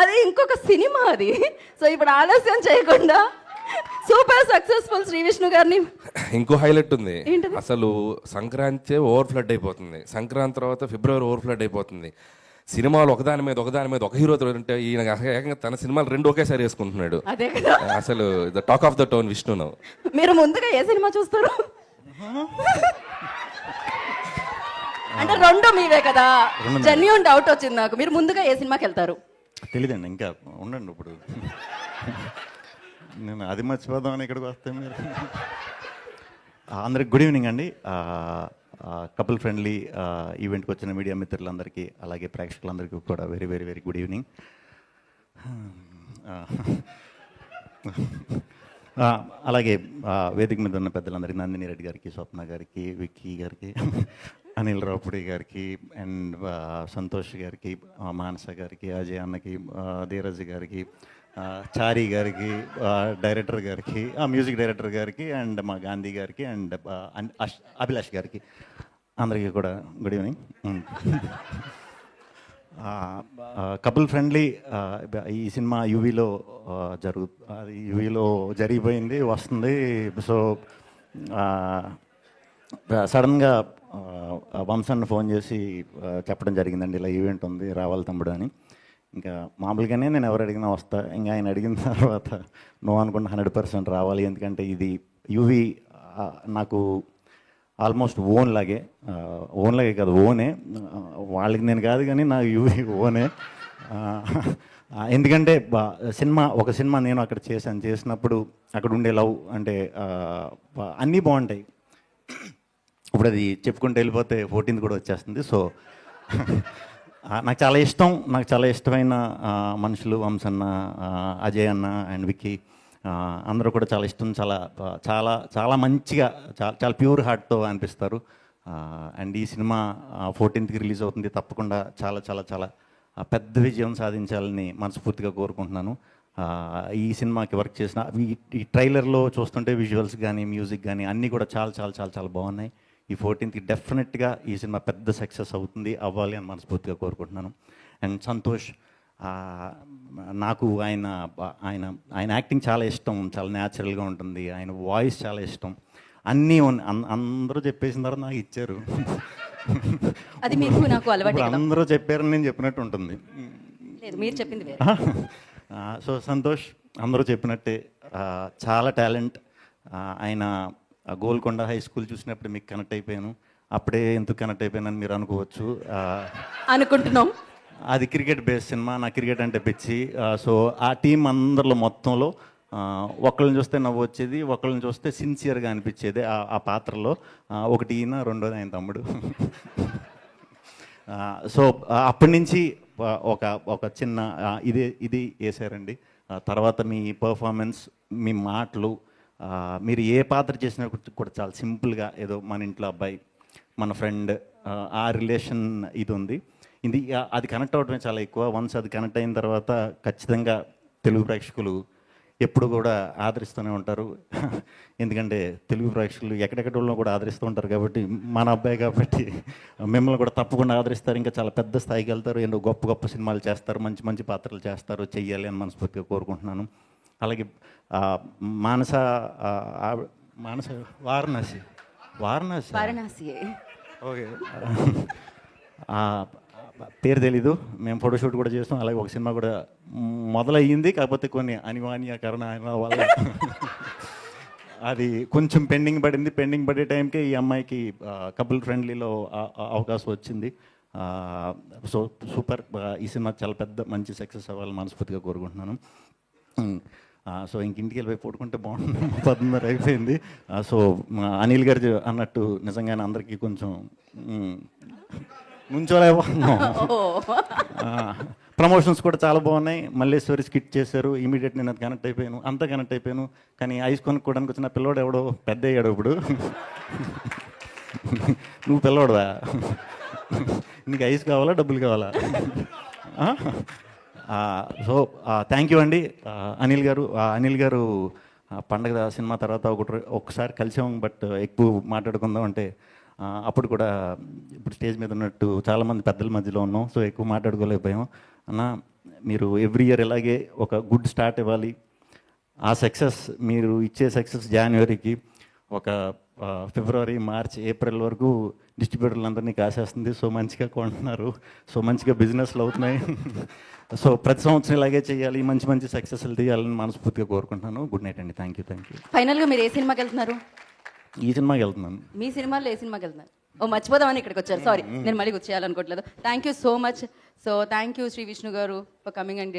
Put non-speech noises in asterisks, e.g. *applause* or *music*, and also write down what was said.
అది ఇంకొక సినిమా అది. సో ఇప్పుడు ఆలస్యం చేయకుండా సూపర్ సక్సెస్ఫుల్ శ్రీ విష్ణు గారిని ఇంకో హైలైట్ ఉంది? అసలు సంక్రాంతి ఓవర్ ఫ్లడ్ అయిపోతుంది. సంక్రాంతి తర్వాత ఫిబ్రవరి ఓవర్ ఫ్లడ్ అయిపోతుంది. సినిమాలు ఒకదాని మీద ఒకదాని మీద ఒక హీరో ఉంటే ఈయన ఏకంగా తన సినిమాలు రెండు ఒకేసారి వేసుకుంటున్నాడు. అసలు the talk of the town Vishnu మీరు ముందుగా ఏ సినిమా చూస్తారు? అంటే రెండు మీవే కదా. జెన్యున్ డౌట్ వచ్చింది నాకు. మీరు ముందుగా ఏ సినిమాకి వెళ్తారు? తెలియదండి ఇంకా ఉండండి ఇప్పుడు. నేను అది మర్చిపోదామని ఇక్కడికి వస్తే మీరు. అందరికి గుడ్ ఈవినింగ్ అండి. కపుల్ ఫ్రెండ్లీ ఈవెంట్కి వచ్చిన మీడియా మిత్రులందరికీ అలాగే ప్రేక్షకులందరికీ కూడా very very very good evening. అలాగే వేదిక మీద ఉన్న పెద్దలందరికీ నందిని రెడ్డి గారికి స్వప్న గారికి విక్కీ గారికి అనిల్ రాపుడి గారికి అండ్ సంతోష్ గారికి మానస గారికి అజయ్ అన్నకి ధీరజ్ గారికి చారి గారికి డైరెక్టర్ గారికి ఆ, మ్యూజిక్ డైరెక్టర్ గారికి అండ్ మా గాంధీ గారికి అండ్ అభిలాష్ గారికి. అందరికీ కూడా గుడ్ ఈవినింగ్. కపుల్ ఫ్రెండ్లీ ఈ సినిమా యూవీలో జరుగు అది యూవీలో జరిగిపోయింది వస్తుంది. సో సడన్గా వంశన్ ఫోన్ చేసి చెప్పడం జరిగిందండి. ఇలా ఈవెంట్ ఉంది రావాలి తమ్ముడు అని. ఇంకా మామూలుగానే నేను ఎవరు అడిగినా వస్తా. ఇంకా ఆయన అడిగిన *laughs* తర్వాత నువ్వు అనుకుంటే హండ్రెడ్ పర్సెంట్ రావాలి. ఎందుకంటే ఇది యూవీ నాకు ఆల్మోస్ట్ ఓన్ లాగే ఓన్ లాగే కాదు ఓనే. వాళ్ళకి నేను కాదు కానీ నా యూవీ ఓనే. ఎందుకంటే సినిమా ఒక సినిమా నేను అక్కడ చేశాను. చేసినప్పుడు అక్కడ ఉండే లవ్ అంటే అన్నీ బాగుంటాయి. ఇప్పుడు అది చెప్పుకుంటూ వెళ్ళిపోతే ఫోర్టీన్త్ కూడా వచ్చేస్తుంది. సో నాకు చాలా ఇష్టం. నాకు చాలా ఇష్టమైన మనుషులు వంశన్న అజయ్ అన్న అండ్ విక్కీ అందరూ కూడా చాలా ఇష్టం. చాలా చాలా చాలా మంచిగా చాలా చాలా ప్యూర్ హార్ట్తో అనిపిస్తారు. అండ్ ఈ సినిమా ఫోర్టీన్త్కి రిలీజ్ అవుతుంది. తప్పకుండా చాలా చాలా చాలా పెద్ద విజయం సాధించాలని మనస్ఫూర్తిగా కోరుకుంటున్నాను. ఈ సినిమాకి వర్క్ చేసిన ఈ ట్రైలర్లో చూస్తుంటే విజువల్స్ కానీ మ్యూజిక్ కానీ అన్నీ కూడా చాలా చాలా చాలా చాలా బాగున్నాయి. ఈ ఫోర్టీన్త్కి డెఫినెట్గా ఈ సినిమా పెద్ద సక్సెస్ అవుతుంది అవ్వాలి అని మనస్ఫూర్తిగా కోరుకుంటున్నాను. అండ్ సంతోష్ నాకు ఆయన ఆయన ఆయన యాక్టింగ్ చాలా ఇష్టం చాలా న్యాచురల్గా ఉంటుంది ఆయన వాయిస్ చాలా ఇష్టం. అన్నీ అందరూ చెప్పేసిన తర్వాత నాకు ఇచ్చారు. అది మీకు నాకు అలవాటే అందరూ చెప్పారని నేను చెప్పినట్టు ఉంటుంది. లేదు మీరు చెప్పింది సో సంతోష్ అందరూ చెప్పినట్టే చాలా టాలెంట్ ఆయన ఆ గోల్కొండ హై స్కూల్ చూసినప్పుడు మీకు కనెక్ట్ అయిపోయాను. అప్పుడే ఎందుకు కనెక్ట్ అయిపోయానని మీరు అనుకోవచ్చు. అనుకుంటున్నాం. అది క్రికెట్ బేస్ సినిమా నా క్రికెట్ అంటే పిచ్చి. సో ఆ టీం అందరిలో మొత్తంలో ఒకళ్ళని చూస్తే నవ్వు వచ్చేది ఒకళ్ళని చూస్తే సిన్సియర్గా అనిపించేది ఆ పాత్రలో. ఒకటి ఈయన రెండోది ఆయన తమ్ముడు. సో అప్పటి నుంచి ఒక ఒక చిన్న ఇదే ఇది వేసారండి. తర్వాత మీ పర్ఫార్మెన్స్ మీ మాటలు మీరు ఏ పాత్ర చేసినా కూడా- చాలా. సింపుల్గా ఏదో మన ఇంట్లో అబ్బాయి మన ఫ్రెండ్ ఆ రిలేషన్ ఇది ఉంది ఇది అది కనెక్ట్ అవ్వడమే చాలా ఎక్కువ. వన్స్ అది కనెక్ట్ అయిన తర్వాత ఖచ్చితంగా తెలుగు ప్రేక్షకులు ఎప్పుడు కూడా ఆదరిస్తూనే ఉంటారు. *laughs* ఎందుకంటే తెలుగు ప్రేక్షకులు ఎక్కడెక్కడ వాళ్ళు కూడా ఆదరిస్తూ ఉంటారు కాబట్టి మన అబ్బాయి కాబట్టి మిమ్మల్ని కూడా తప్పకుండా ఆదరిస్తారు. ఇంకా చాలా పెద్ద స్థాయికి వెళ్తారు. ఎన్నో గొప్ప గొప్ప సినిమాలు చేస్తారు. మంచి మంచి పాత్రలు చేస్తారు. చెయ్యాలి అని మనస్ఫూర్తిగా కోరుకుంటున్నాను. అలాగే మానస మానస వారణాసి. వారణాసి. వారణాసి ఓకే. పేరు తెలీదు. మేము ఫోటోషూట్ కూడా చేస్తాం. అలాగే ఒక సినిమా కూడా మొదలయ్యింది. కాకపోతే కొన్ని అనివార్య కారణాల వల్ల అది కొంచెం పెండింగ్ పడింది. పెండింగ్ పడే టైంకే ఈ అమ్మాయికి కపుల్ ఫ్రెండ్లీలో అవకాశం వచ్చింది. So super. ఈ సినిమా చాలా పెద్ద మంచి సక్సెస్ అవ్వాలని మనస్ఫూర్తిగా కోరుకుంటున్నాను. సో ఇంక ఇంటికి వెళ్ళిపోయి పడుకుంటే బాగుంటుంది *laughs* పద్మన్నర అయిపోయింది. సో మా అనిల్ గారు అన్నట్టు నిజంగానే అందరికీ కొంచెం నుంచోలేకపోతున్నాం ప్రమోషన్స్ కూడా చాలా బాగున్నాయి. మల్లేశ్వరి స్కిట్ చేశారు. ఇమీడియట్ నేను అది కనెక్ట్ అయిపోయాను. అంతా కనెక్ట్ అయిపోయాను. కానీ ఐస్ కొనుక్కోవడానికి వచ్చిన పిల్లోడు ఎవడో పెద్ద అయ్యాడు ఇప్పుడు. నువ్వు పిల్లోడువా? నీకు ఐస్ కావాలా? డబ్బులు కావాలా? సో థ్యాంక్ యూ అండి. అనిల్ గారు ఆ, అనిల్ గారు ఆ, పండగ సినిమా తర్వాత ఒకటి ఒకసారి కలిసాం బట్ ఎక్కువ మాట్లాడుకుందాం అంటే అప్పుడు కూడా ఇప్పుడు స్టేజ్ మీద ఉన్నట్టు చాలామంది పెద్దల మధ్యలో ఉన్నాం సో ఎక్కువ మాట్లాడుకోలేకపోయాం. అన్న మీరు ఎవ్రీ ఇయర్ ఇలాగే ఒక గుడ్ స్టార్ట్ ఇవ్వాలి. ఆ సక్సెస్ మీరు ఇచ్చే సక్సెస్ జనవరికి ఒక ఫిబ్రవరి మార్చ్ ఏప్రిల్ వరకు డిస్ట్రిబ్యూటర్లందరినీ కాసేస్తుంది. సో మంచిగా కొంటున్నారు. సో మంచిగా బిజినెస్లు అవుతున్నాయి. *laughs* సో ప్రతి సంవత్సరం ఇలాగే చేయాలి. మంచి మంచి సక్సెస్లు తీయాలని మనస్ఫూర్తిగా కోరుకుంటున్నాను. గుడ్ నైట్ అండి. థ్యాంక్ యూ థ్యాంక్ యూ ఫైనల్గా మీరు ఏ సినిమాకి వెళ్తున్నారు? ఈ సినిమాకి వెళ్తున్నాను. మీ సినిమాలో ఏ సినిమాకి వెళ్తున్నారు? ఓ మర్చిపోదామని ఇక్కడికి వచ్చారు. సారీ నేను మళ్ళీ గుర్తు చేయాలనుకోవట్లేదు. Thank you so much so thank you Shri Vishnu గారు ఫర్ కమింగ్ అండ్